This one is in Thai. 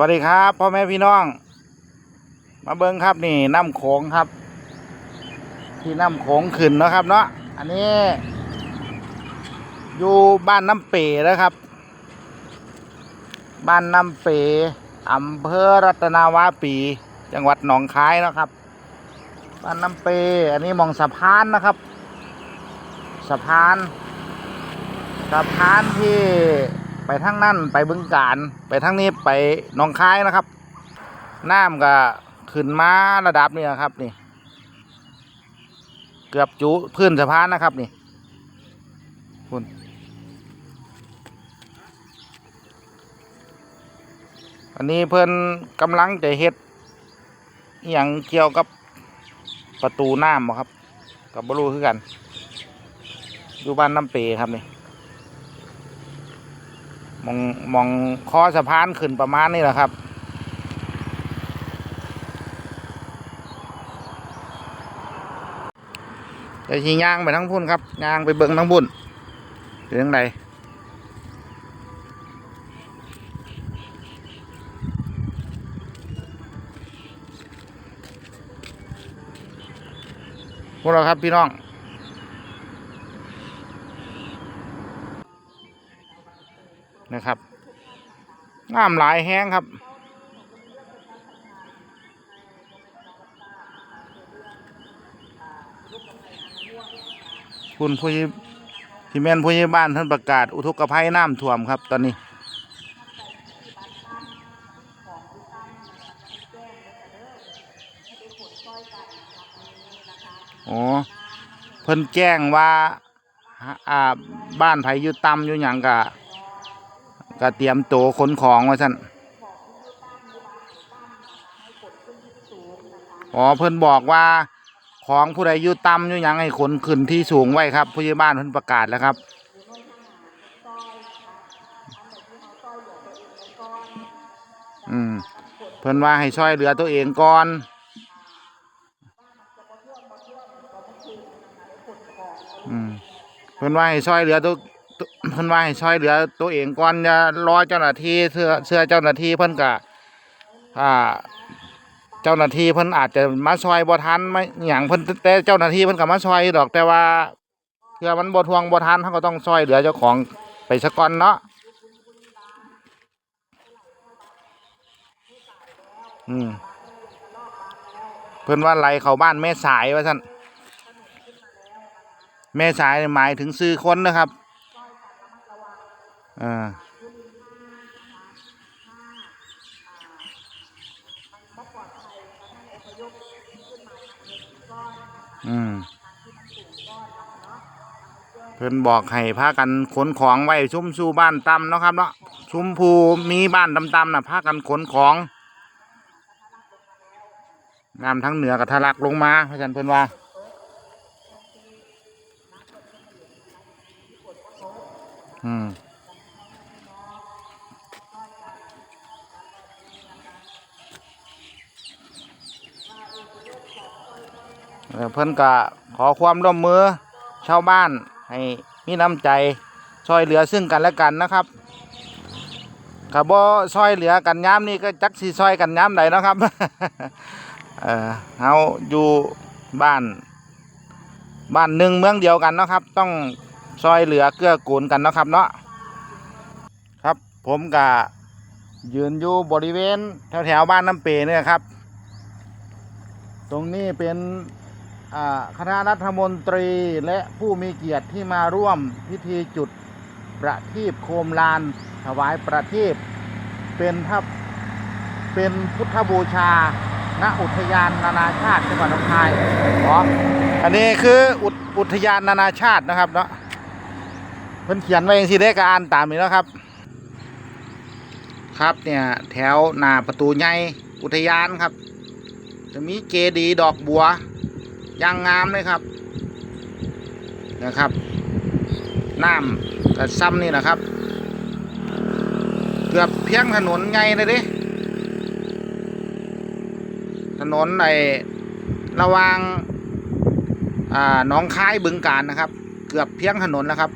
วัสดีครับพ่อแม่พี่น้อง มาเบิ้งครับนี่น้ำโขงครับ ที่น้ำโขงขึ้นนะครับ เนาะอันนี้ อยู่บ้านน้ำเป๋นะครับ บ้านน้ำเป๋อำเภอรัตนาวาปี จังหวัดหนองคายนะครับ บ้านน้ำเปอันนี้มองสะพานนะครับสะพานสะพานที่ ไปทางนั่นไปบึงการ ไปทางนี้ไปหนองคายนะครับ น้ำก็ขึ้นมาระดับนี้นะครับนี่ เกือบจุพื้นสะพานนะครับนี่คุณอันนี้เพิ่อนกำลังจะเฮ็ดอย่างเกี่ยวกับประตูน้ำครับกับบรูคือกัน อยู่บ้านน้ำเปครับนี่ มองมองคอสะพานขึ้นประมาณนี้แหละครับเดี๋ยวชี้ยางไปทั้งพุ่นครับยางไปเบิ่งทั้งพุ่นเป็นยังไงพวกเราครับพี่น้อง นะครับงามหลายแห้งครับ คุณผู้ที่แม่นผู้ใหญ่บ้านท่านประกาศอุทกภัยน้ำท่วมครับ ตอนนี้อ๋อเพิ่นแจ้งว่าอ่าบ้านไผอยู่ต่ำอยู่หยังกะ ก็เตรียมตัวขนของว่าสั่นอ๋อเพิ่นบอกว่าของผู้ใดอยู่ต่ำอยู่หยังให้ขนขึ้นที่สูงไว้ครับผู้ใหญ่บ้านเพิ่นประกาศแล้วครับอืมเพิ่นว่าให้ช่วยเหลือตัวเองก่อนอืมเพิ่นว่าให้ช่วยเหลือตัว เพิ่นว่าให้ช่วยเหลือตัวเองก่อนอย่ารอเจ้าหน้าที่เสื้อเสื้อเจ้าหน้าที่เพิ่นก็อ่า เจ้าหน้าที่เพิ่นอาจจะมาช่วยบ่ทันไม่หยังเพิ่นแต่เจ้าหน้าที่เพิ่นก็มาช่วยดอกแต่ว่าเพื่อมันบ่ทวงบ่ทันเขาก็ต้องช่วยเหลือเจ้าของไปซะก่อนเนาะอืมเพิ่นว่าไหลเข้าบ้านแม่สายว่าซั่นแม่สายหมายถึงซื้อคนนะครับ อ่าอืมเพิ่นบอกให้พากันขนของไว้ชุ่มชูบ้านตำเนาะครับเนาะชุมภูมีบ้านต่ำๆนะพากันขนของน้ำทั้งเหนือกับทะลักลงมาพระอาจารย์เพิ่นว่าอืม เอ่อเพิ่นก็ขอความร่วมมือชาวบ้านให้มีน้ำใจช่วยเหลือซึ่งกันและกันนะครับถ้าบ่ช่วยเหลือกันย้ำนี่ก็จักสิช่วยกันย้ำใดเนะครับ เออเฮาอยู่บ้านบ้านหนึ่งเมืองเดียวกันนะครับ ต้องช่วยเหลือเกื้อกูลกันนะครับเนาะครับ ผมก็ยืนอยู่บริเวณแถวแถวบ้านน้ำเปเนี่ยครับ ตรงนี้เป็น คณะรัฐมนตรีและผู้มีเกียรติที่มาร่วมพิธีจุดประทีปโคมลาน ถวายประทีปเป็นทับเป็นพุทธบูชา ณ อุทยานนานาชาติจังหวัดหนองคายอ๋ออันนี้คืออุอุทยานนานาชาตินะครับเนาะเพิ่นเขียนไว้เองสิได้ก็อ่านตามนี้แล้วครับ ครับเนี่ยแถวหน้าประตูใหญ่อุทยานครับ จะมีเจดีดอกบัว อยางงามเลยครับ นะครับน้ำกระซ้ำนี่นะครับ เกือบเพียงถนนไงเลยดิถนนในระหว่างอ่าหนองคายบึงการนะครับ เกือบเพียงถนนแล้วครับ